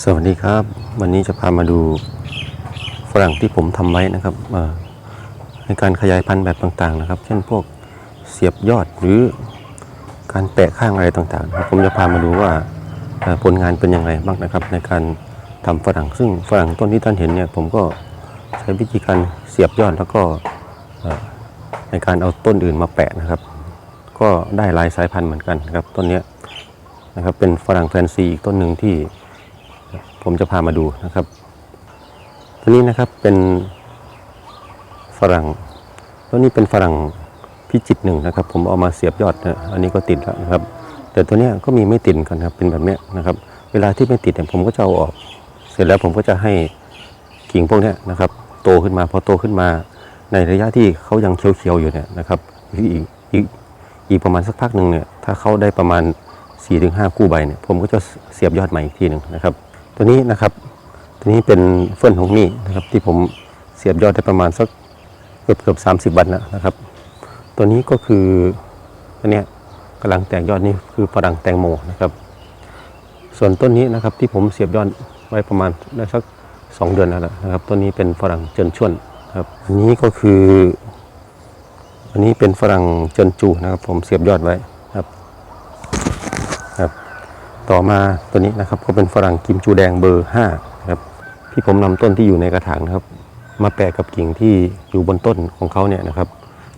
สวัสดีครับ วันนี้จะพามาดูฝรั่งที่ผมทำไว้นะครับในการขยายพันธุ์แบบต่างๆนะครับ เช่นพวกเสียบยอดหรือการแตะข้างอะไรต่างๆ ผมจะพามาดูว่าผลงานเป็นอย่างไรบ้างนะครับ ในการทำฝรั่งซึ่งฝรั่งต้นที่ท่านเห็นเนี่ยผมก็ใช้วิธีการเสียบยอดแล้วก็ในการเอาต้นอื่นมาแปะนะครับ ก็ได้หลายสายพันธุ์เหมือนกันนะครับต้นนี้นะครับเป็นฝรั่งแฟนซีอีกต้นหนึ่งที่ ผมจะพามาดูนะครับ ตัวนี้นะครับเป็นฝรั่งตัวนี้เป็นฝรั่งพิจิตหนึ่งนะครับ ผมเอามาเสียบยอดนะอันนี้ก็ติดแล้วนะครับ แต่ตัวนี้ก็มีไม่ติดกันครับเป็นแบบนี้นะครับ เวลาที่ไม่ติดเนี่ยผมก็จะเอาออก เสร็จแล้วผมก็จะให้กิ่งพวกนี้นะครับ โตขึ้นมาพอโตขึ้นมา ในระยะที่เขายังเขียวๆอยู่เนี่ยนะครับอีกอีกอีกประมาณสักพักหนึ่งเนี่ยถ้าเขาได้ประมาณ4-5 คู่ใบเนี่ยผมก็จะเสียบยอดใหม่อีกทีหนึ่งนะครับ ตัวนี้นะครับตัวนี้เป็นเฟิร์นของมี่นะครับ ที่ผมเสียบยอดได้ประมาณสักเกือบเกือบสามสิบวันแล้วนะครับ ตัวนี้ก็คืออันเนี้ยกำลังแตกยอดนี่คือฝรั่งแตงโมนะครับ ส่วนต้นนี้นะครับที่ผมเสียบยอดไว้ประมาณได้สักสองเดือนแล้วนะครับต้นนี้เป็นฝรั่งเจินชวนครับอันนี้ก็คือ อันนี้เป็นฝรั่งเจินจูนะครับ ผมเสียบยอดไว้ ต่อมาตัวนี้นะครับก็เป็นฝรั่งกิมจูแดงเบอร์5นะครับที่ผมนำต้นที่อยู่ในกระถางนะครับ มาแปะกับกิ่งที่อยู่บนต้นของเขาเนี่ยนะครับ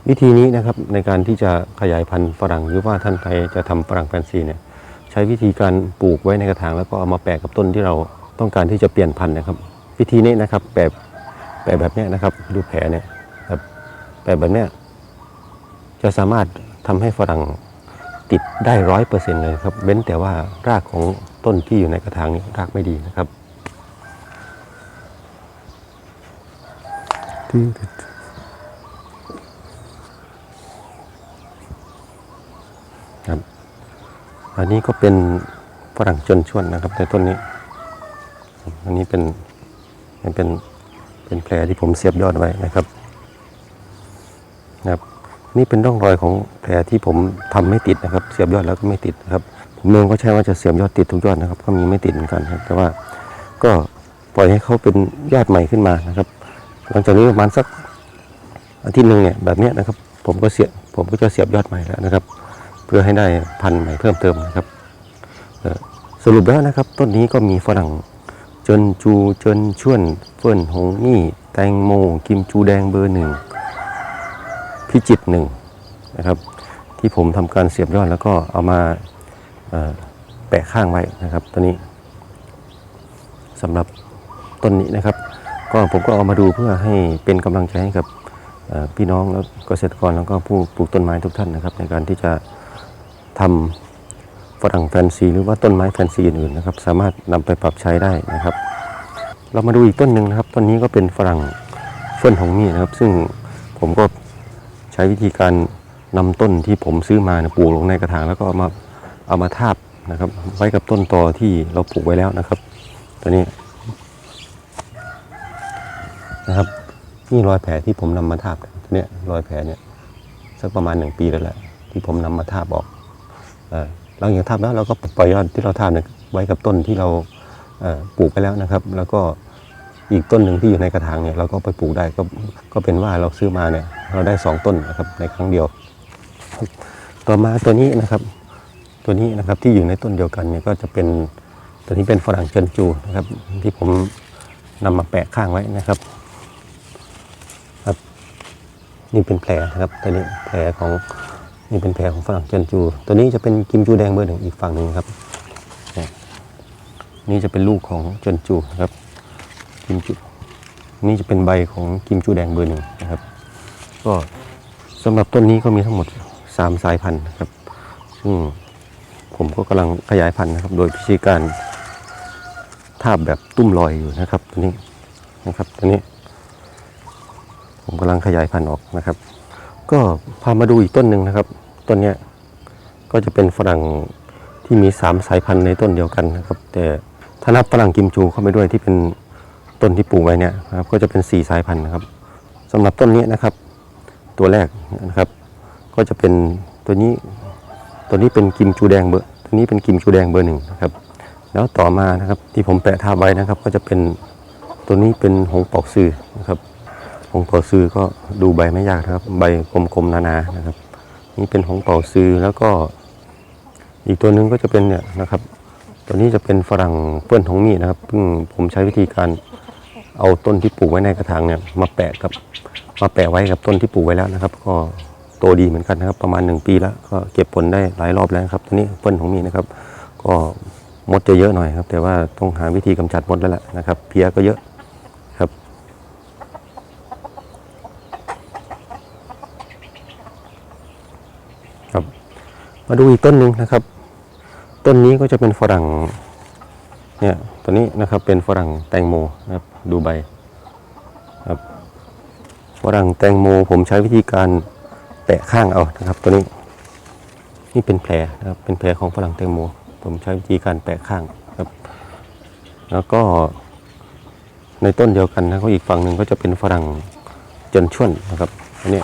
วิธีนี้นะครับในการที่จะขยายพันธุ์ฝรั่งหรือว่าท่านใดจะทำฝรั่งแฟนซีเนี่ยใช้วิธีการปลูกไว้ในกระถางแล้วก็เอามาแปะกับต้นที่เราต้องการที่จะเปลี่ยนพันธุ์นะครับ วิธีนี้นะครับแปะแปะแบบนี้นะครับดูแผลเนี่ยครับแปะแบบเนี้ยจะสามารถทำให้ฝรั่ง ติดได้ร้อยเปอร์เซ็นต์เลยครับเว้นแต่ว่ารากของต้นที่อยู่ในกระถางนี้รากไม่ดีนะครับครับ อันนี้ก็เป็นฝรั่งจนชวนนะครับในต้นนี้ อันนี้เป็นเป็นเป็นแผลที่ผมเสียบยอดไว้นะครับนะครับ นี่เป็นร่องรอยของแผลที่ผมทำไม่ติดนะครับ เสียบยอดแล้วก็ไม่ติดนะครับ ผมเองก็ใช่ว่าจะเสียบยอดติดทุกยอดนะครับ ก็มีไม่ติดเหมือนกันครับ แต่ว่าก็ปล่อยให้เขาเป็นยอดใหม่ขึ้นมานะครับ หลังจากนี้ประมาณสักอาทิตย์หนึ่งเนี่ยแบบนี้นะครับ ผมก็เสียบผมก็จะเสียบยอดใหม่แล้วนะครับ เพื่อให้ได้พันธุ์ใหม่เพิ่มเติมนะครับสรุปแล้วนะครับ ต้นนี้ก็มีฝรั่งเจินจูเจินชวนเฟิ่นหงนี่แตงโมกิมจูแดงเบอร์หนึ่ง พิจิตหนึ่งนะครับ ที่ผมทำการเสียบยอดแล้วก็เอามาแปะข้างไว้นะครับตัวนี้สำหรับต้นนี้นะครับ ก็ผมก็เอามาดูเพื่อให้เป็นกำลังใจให้กับพี่น้องแล้วเกษตรกรแล้วก็ผู้ปลูกต้นไม้ทุกท่านนะครับ ในการที่จะทำฝรั่งแฟนซีหรือว่าต้นไม้แฟนซีอื่นๆนะครับสามารถนำไปปรับใช้ได้นะครับ เรามาดูอีกต้นหนึ่งนะครับต้นนี้ก็เป็นฝรั่งเฟิ่นหงมี่นะครับ ซึ่งผมก็ ใช้วิธีการนำต้นที่ผมซื้อมาปลูกลงในกระถางแล้วก็เอามาเอามาทาบนะครับ ไว้กับต้นตอที่เราปลูกไว้แล้วนะครับ ตัวนี้นะครับนี่รอยแผลที่ผมนำมาทาบตัวเนี้ยรอยแผลเนี่ยสักประมาณหนึ่งปีแล้วแหละที่ผมนำมาทาบออกเออหลังจากทาบแล้วเราก็ปล่อยยอดที่เราทาบเนี่ยไว้กับต้นที่เราปลูกไปแล้วนะครับ แล้วก็ อีกต้นหนึ่งที่อยู่ในกระถางเนี่ยเราก็ไปปลูกได้ก็ก็เป็นว่าเราซื้อมาเนี่ยเราได้สองต้นนะครับในครั้งเดียว ต่อมาตัวนี้นะครับ ตัวนี้นะครับที่อยู่ในต้นเดียวกันเนี่ยก็จะเป็นตัวนี้เป็นฝรั่งเจินจูนะครับที่ผมนำมาแปะข้างไว้นะครับครับนี่เป็นแผลนะครับตัวนี้แผลของนี่เป็นแผลของฝรั่งเจินจู ตัวนี้จะเป็นกิมจูแดงเบอร์หนึ่งอีกฝั่งหนึ่งครับนี่จะเป็นลูกของเจินจูนะครับ กิมจูนี่จะเป็นใบของกิมจูแดงเบอร์หนึ่งนะครับ ก็สำหรับต้นนี้ก็มีทั้งหมด 3 สายพันธุ์นะครับ ซึ่งผมก็กำลังขยายพันธุ์นะครับ โดยวิธีการทาบแบบตุ้มลอยอยู่นะครับตัวนี้นะครับตัวนี้ ผมกำลังขยายพันธุ์ออกนะครับ ก็พามาดูอีกต้นหนึ่งนะครับต้นเนี้ยก็จะเป็นฝรั่งที่มี 3 สายพันธุ์ในต้นเดียวกันนะครับ แต่ถ้านับฝรั่งกิมจูเข้าไปด้วยที่เป็น ต้นที่ปลูกไว้เนี่ยครับก็จะเป็น 4 สายพันธุ์นะครับสำหรับต้นนี้นะครับ ตัวแรกนะครับ ก็จะเป็นตัวนี้ตัวนี้เป็นกิมจูแดงเบอร์ตัวนี้เป็นกิมจูแดงเบอร์หนึ่งนะครับ แล้วต่อมานะครับที่ผมแปะทับไว้นะครับ ก็จะเป็นตัวนี้เป็นหงปอกซือนะครับหงเป่าซือก็ดูใบไม่ยากนะครับ ใบกลมๆหนาๆนะครับ นี่เป็นหงเป่าซือแล้วก็อีกตัวหนึงก็จะเป็นเนี่ยนะครับ ตัวนี้จะเป็นฝรั่งเปื้อนทองมีนะครับซึ่งผมใช้วิธีการ เอาต้นที่ปลูกไว้ในกระถางเนี่ยมาแปะกับมาแปะไว้กับต้นที่ปลูกไว้แล้วนะครับ ก็โตดีเหมือนกันนะครับ ประมาณ 1 ปีแล้วก็เก็บผลได้หลายรอบแล้วครับตัวนี้เปื้อนทองมีนะครับ ก็มดจะเยอะหน่อยครับ แต่ว่าต้องหาวิธีกำจัดมดแล้วแหละนะครับ เพี้ยก็เยอะครับครับมาดูอีกต้นหนึ่งนะครับ ต้นนี้ก็จะเป็นฝรั่งเนี่ย ตัวนี้นะครับเป็นฝรั่งแตงโมนะครับดูใบครับฝรั่งแตงโมผมใช้วิธีการแตะข้างเอานะครับ ตัวนี้นี่เป็นแผลนะครับเป็นแผลของฝรั่งแตงโม ผมใช้วิธีการแปะข้างครับ แล้วก็ในต้นเดียวกันนะก็อีกฝั่งหนึ่งก็จะเป็นฝรั่งจนช่วนนะครับอันนี้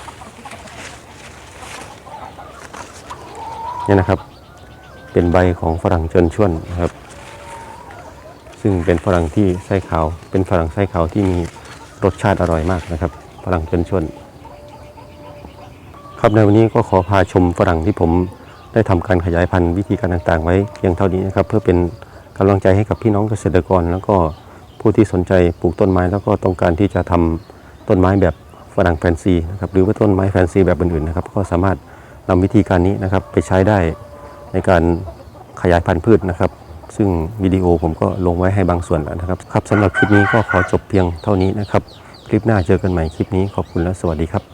นี่นะครับ เป็นใบของฝรั่งเจินช่วนนะครับ ซึ่งเป็นฝรั่งที่ไส้ขาว เป็นฝรั่งไส้ขาวที่มีรสชาติอร่อยมากนะครับฝรั่งเจินชวนครับในวันนี้ก็ขอพาชมฝรั่งที่ผมได้ทำการขยายพันธุ์วิธีการต่างๆ ไว้เพียงเท่านี้นะครับ เพื่อเป็นกำลังใจให้กับพี่น้องเกษตรกร แล้วก็ผู้ที่สนใจปลูกต้นไม้ แล้วก็ต้องการที่จะทำต้นไม้แบบฝรั่งแฟนซีนะครับหรือว่าต้นไม้แฟนซีแบบอื่นๆนะครับ ก็สามารถนำวิธีการนี้นะครับไปใช้ได้ในการขยายพันธุ์พืชนะครับ ซึ่งวิดีโอผมก็ลงไว้ให้บางส่วนแล้วนะครับ ครับสำหรับคลิปนี้ก็ขอจบเพียงเท่านี้นะครับ คลิปหน้าเจอกันใหม่คลิปนี้ขอบคุณและสวัสดีครับ